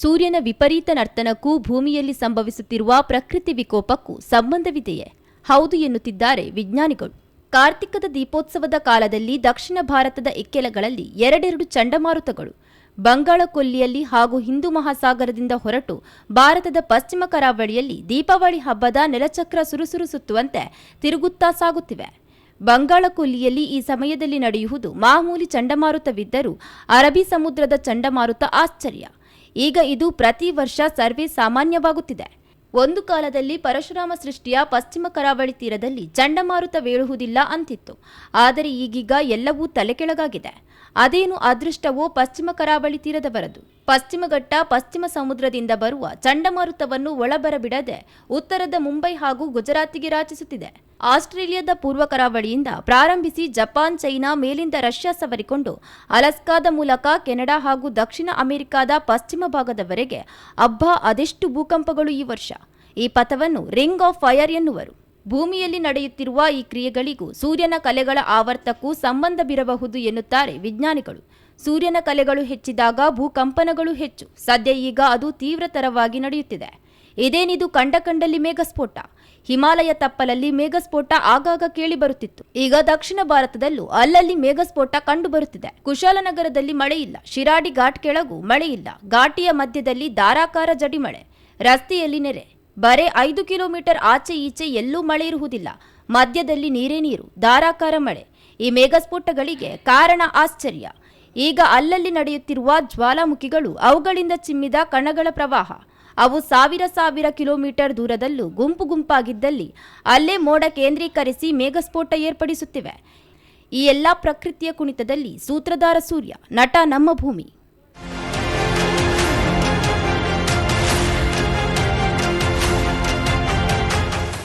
ಸೂರ್ಯನ ವಿಪರೀತ ನರ್ತನಕ್ಕೂ ಭೂಮಿಯಲ್ಲಿ ಸಂಭವಿಸುತ್ತಿರುವ ಪ್ರಕೃತಿ ವಿಕೋಪಕ್ಕೂ ಸಂಬಂಧವಿದೆಯೇ? ಹೌದು ಎನ್ನುತ್ತಿದ್ದಾರೆ ವಿಜ್ಞಾನಿಗಳು. ಕಾರ್ತಿಕದ ದೀಪೋತ್ಸವದ ಕಾಲದಲ್ಲಿ ದಕ್ಷಿಣ ಭಾರತದ ಇಕ್ಕೆಲಗಳಲ್ಲಿ ಎರಡೆರಡು ಚಂಡಮಾರುತಗಳು, ಬಂಗಾಳ ಕೊಲ್ಲಿಯಲ್ಲಿ ಹಾಗೂ ಹಿಂದೂ ಮಹಾಸಾಗರದಿಂದ ಹೊರಟು ಭಾರತದ ಪಶ್ಚಿಮ ಕರಾವಳಿಯಲ್ಲಿ ದೀಪಾವಳಿ ಹಬ್ಬದ ನೆಲಚಕ್ರ ಸುರುಸುರು ಸುತ್ತುವಂತೆ ತಿರುಗುತ್ತಾ ಸಾಗುತ್ತಿವೆ. ಬಂಗಾಳ ಕೊಲ್ಲಿಯಲ್ಲಿ ಈ ಸಮಯದಲ್ಲಿ ನಡೆಯುವುದು ಮಾಮೂಲಿ ಚಂಡಮಾರುತವಿದ್ದರೂ ಅರಬ್ಬಿ ಸಮುದ್ರದ ಚಂಡಮಾರುತ ಆಶ್ಚರ್ಯ. ಈಗ ಇದು ಪ್ರತಿ ವರ್ಷ ಸರ್ವೇ ಸಾಮಾನ್ಯವಾಗುತ್ತಿದೆ. ಒಂದು ಕಾಲದಲ್ಲಿ ಪರಶುರಾಮ ಸೃಷ್ಟಿಯ ಪಶ್ಚಿಮ ಕರಾವಳಿ ತೀರದಲ್ಲಿ ಚಂಡಮಾರುತ ಬೀಳುವುದಿಲ್ಲ ಅಂತಿತ್ತು. ಆದರೆ ಈಗೀಗ ಎಲ್ಲವೂ ತಲೆಕೆಳಗಾಗಿದೆ. ಅದೇನು ಅದೃಷ್ಟವೋ ಪಶ್ಚಿಮ ಕರಾವಳಿ ತೀರದವರದು. ಪಶ್ಚಿಮ ಘಟ್ಟ ಪಶ್ಚಿಮ ಸಮುದ್ರದಿಂದ ಬರುವ ಚಂಡಮಾರುತವನ್ನು ಒಳಬರಬಿಡದೆ ಉತ್ತರದ ಮುಂಬೈ ಹಾಗೂ ಗುಜರಾತಿಗೆ ರಾಚಿಸುತ್ತಿದೆ. ಆಸ್ಟ್ರೇಲಿಯಾದ ಪೂರ್ವ ಕರಾವಳಿಯಿಂದ ಪ್ರಾರಂಭಿಸಿ ಜಪಾನ್, ಚೈನಾ ಮೇಲಿಂದ ರಷ್ಯಾ ಸವರಿಕೊಂಡು ಅಲಸ್ಕಾದ ಮೂಲಕ ಕೆನಡಾ ಹಾಗೂ ದಕ್ಷಿಣ ಅಮೆರಿಕಾದ ಪಶ್ಚಿಮ ಭಾಗದವರೆಗೆ ಅಬ್ಬಾ ಅದೆಷ್ಟು ಭೂಕಂಪಗಳು ಈ ವರ್ಷ? ಈ ಪಥವನ್ನು ರಿಂಗ್ ಆಫ್ ಫೈರ್ ಎನ್ನುವರು. ಭೂಮಿಯಲ್ಲಿ ನಡೆಯುತ್ತಿರುವ ಈ ಕ್ರಿಯೆಗಳಿಗೂ ಸೂರ್ಯನ ಕಲೆಗಳ ಆವರ್ತಕ್ಕೂ ಸಂಬಂಧವಿರಬಹುದು ಎನ್ನುತ್ತಾರೆ ವಿಜ್ಞಾನಿಗಳು. ಸೂರ್ಯನ ಕಲೆಗಳು ಹೆಚ್ಚಿದಾಗ ಭೂಕಂಪನಗಳು ಹೆಚ್ಚು. ಸದ್ಯ ಈಗ ಅದು ತೀವ್ರತರವಾಗಿ ನಡೆಯುತ್ತಿದೆ. ಇದೇನಿದು ಕಂಡ ಕಂಡಲ್ಲಿ ಮೇಘಸ್ಫೋಟ? ಹಿಮಾಲಯ ತಪ್ಪಲಲ್ಲಿ ಮೇಘಸ್ಫೋಟ ಆಗಾಗ ಕೇಳಿ ಬರುತ್ತಿತ್ತು. ಈಗ ದಕ್ಷಿಣ ಭಾರತದಲ್ಲೂ ಅಲ್ಲಲ್ಲಿ ಮೇಘಸ್ಫೋಟ ಕಂಡು ಬರುತ್ತಿದೆ. ಕುಶಾಲನಗರದಲ್ಲಿ ಮಳೆಯಿಲ್ಲ. ಶಿರಾಡಿ ಘಾಟ್ ಕೆಳಗೂ ಮಳೆಯಿಲ್ಲ. ಘಾಟಿಯ ಮಧ್ಯದಲ್ಲಿ ಧಾರಾಕಾರ ಜಡಿಮಳೆ. ರಸ್ತೆಯಲ್ಲಿ ನೆರೆ. ಬರೇ ಐದು ಕಿಲೋಮೀಟರ್ ಆಚೆ ಈಚೆ ಎಲ್ಲೂ ಮಳೆ ಇರುವುದಿಲ್ಲ. ಮಧ್ಯದಲ್ಲಿ ನೀರೇ ನೀರು, ಧಾರಾಕಾರ ಮಳೆ. ಈ ಮೇಘಸ್ಫೋಟಗಳಿಗೆ ಕಾರಣ ಆಶ್ಚರ್ಯ. ಈಗ ಅಲ್ಲಲ್ಲಿ ನಡೆಯುತ್ತಿರುವ ಜ್ವಾಲಾಮುಖಿಗಳು ಅವುಗಳಿಂದ ಚಿಮ್ಮಿದ ಕಣಗಳ ಪ್ರವಾಹ. ಅವು ಸಾವಿರ ಸಾವಿರ ಕಿಲೋಮೀಟರ್ ದೂರದಲ್ಲೂ ಗುಂಪು ಗುಂಪಾಗಿದ್ದಲ್ಲಿ ಅಲ್ಲೇ ಮೋಡ ಕೇಂದ್ರೀಕರಿಸಿ ಮೇಘಸ್ಫೋಟ ಏರ್ಪಡಿಸುತ್ತಿವೆ. ಈ ಎಲ್ಲ ಪ್ರಕೃತಿಯ ಕುಣಿತದಲ್ಲಿ ಸೂತ್ರಧಾರ ಸೂರ್ಯ, ನಟ ನಮ್ಮ ಭೂಮಿ.